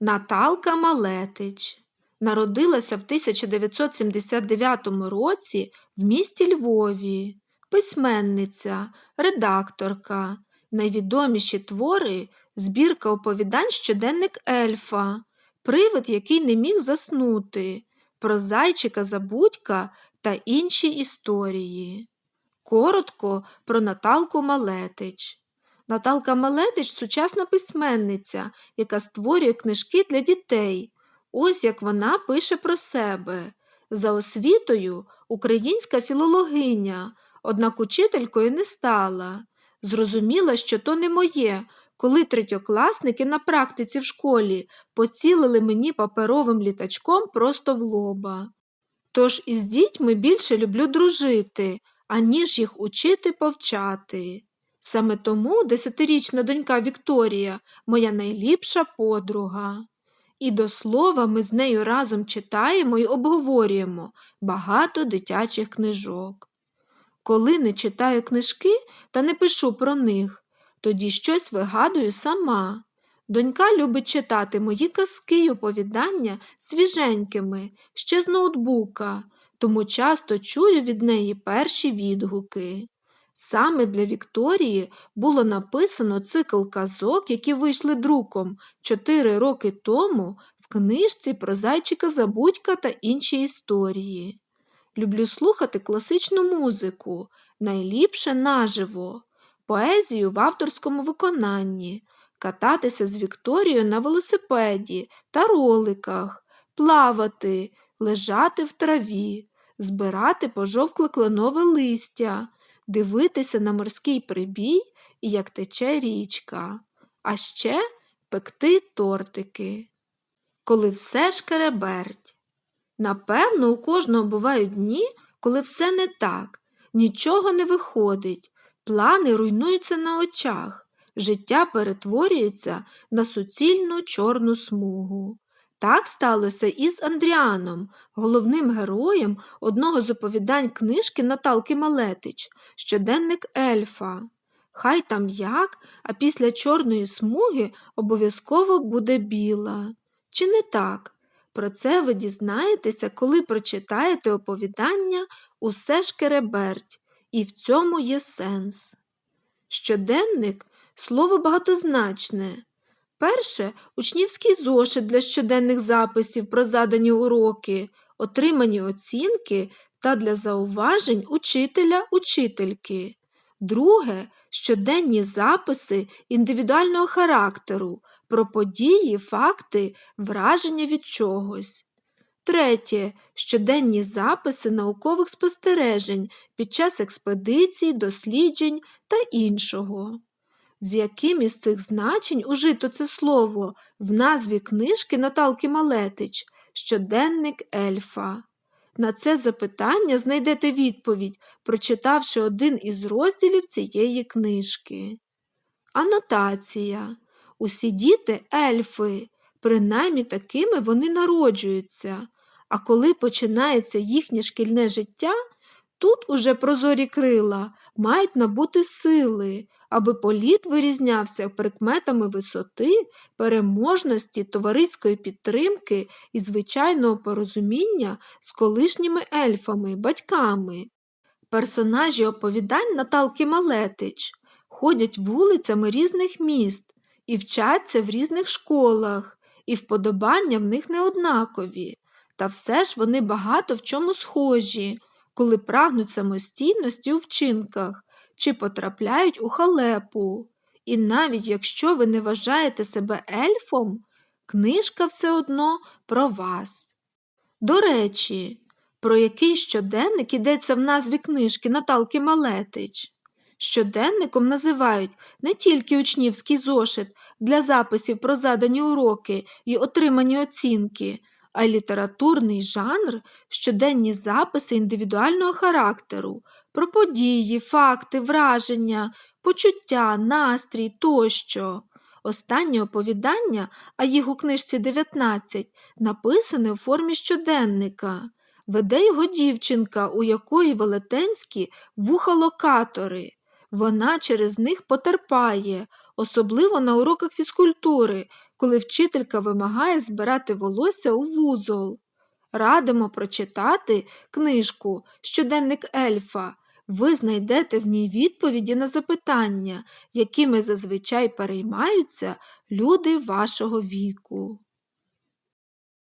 Наталка Малетич народилася в 1979 році в місті Львові, письменниця, редакторка. Найвідоміші твори збірка оповідань щоденник Ельфа, привид, який не міг заснути, про зайчика Забудька та інші історії. Коротко про Наталку Малетич. Наталка Малетич сучасна письменниця, яка створює книжки для дітей. Ось як вона пише про себе. За освітою українська філологиня, однак учителькою не стала. Зрозуміла, що то не моє, коли третьокласники на практиці в школі поцілили мені паперовим літачком просто в лоба. Тож із дітьми більше люблю дружити, аніж їх учити повчати. Саме тому десятирічна донька Вікторія моя найліпша подруга. І до слова, ми з нею разом читаємо і обговорюємо багато дитячих книжок. Коли не читаю книжки та не пишу про них, тоді щось вигадую сама. Донька любить читати мої казки й оповідання свіженькими, ще з ноутбука, тому часто чую від неї перші відгуки. Саме для Вікторії було написано цикл казок, які вийшли друком чотири роки тому в книжці про зайчика Забудька та інші історії. Люблю слухати класичну музику, найліпше наживо, поезію в авторському виконанні, кататися з Вікторією на велосипеді та роликах, плавати, лежати в траві, збирати пожовкле кленове листя дивитися на морський прибій і як тече річка, а ще пекти тортики. Коли все шкереберть. Напевно, у кожного бувають дні, коли все не так, нічого не виходить, плани руйнуються на очах, життя перетворюється на суцільну чорну смугу. Так сталося і з Андріаном, головним героєм одного з оповідань книжки Наталки Малетич, щоденник ельфа. Хай там як, а після чорної смуги обов'язково буде біла. Чи не так? Про це ви дізнаєтеся, коли прочитаєте оповідання Усе шкереберть, і в цьому є сенс. Щоденник слово багатозначне. Перше учнівський зошит для щоденних записів про задані уроки, отримані оцінки та для зауважень учителя учительки. Друге щоденні записи індивідуального характеру про події, факти, враження від чогось. Третє щоденні записи наукових спостережень під час експедицій, досліджень та іншого. З яким із цих значень ужито це слово в назві книжки Наталки Малетич Щоденник Ельфа? На це запитання знайдете відповідь, прочитавши один із розділів цієї книжки. Анотація. Усі діти ельфи, принаймні такими вони народжуються, а коли починається їхнє шкільне життя, тут уже прозорі крила мають набути сили, аби політ вирізнявся прикметами висоти, переможності, товариської підтримки і звичайного порозуміння з колишніми ельфами, батьками. Персонажі оповідань Наталки Малетич ходять вулицями різних міст і вчаться в різних школах, і вподобання в них не однакові. Та все ж вони багато в чому схожі, коли прагнуть самостійності у вчинках, чи потрапляють у халепу. І навіть якщо ви не вважаєте себе ельфом, книжка все одно про вас. До речі, про який щоденник йдеться в назві книжки Наталки Малетич. Щоденником називають не тільки учнівський зошит для записів про задані уроки і отримані оцінки, а літературний жанр, щоденні записи індивідуального характеру, про події, факти, враження, почуття, настрій тощо. Останнє оповідання, а їх у книжці 19, написане у формі щоденника. Веде його дівчинка, у якої велетенські вухолокатори. Вона через них потерпає, особливо на уроках фізкультури, коли вчителька вимагає збирати волосся у вузол. Радимо прочитати книжку Щоденник ельфа. Ви знайдете в ній відповіді на запитання, якими зазвичай переймаються люди вашого віку.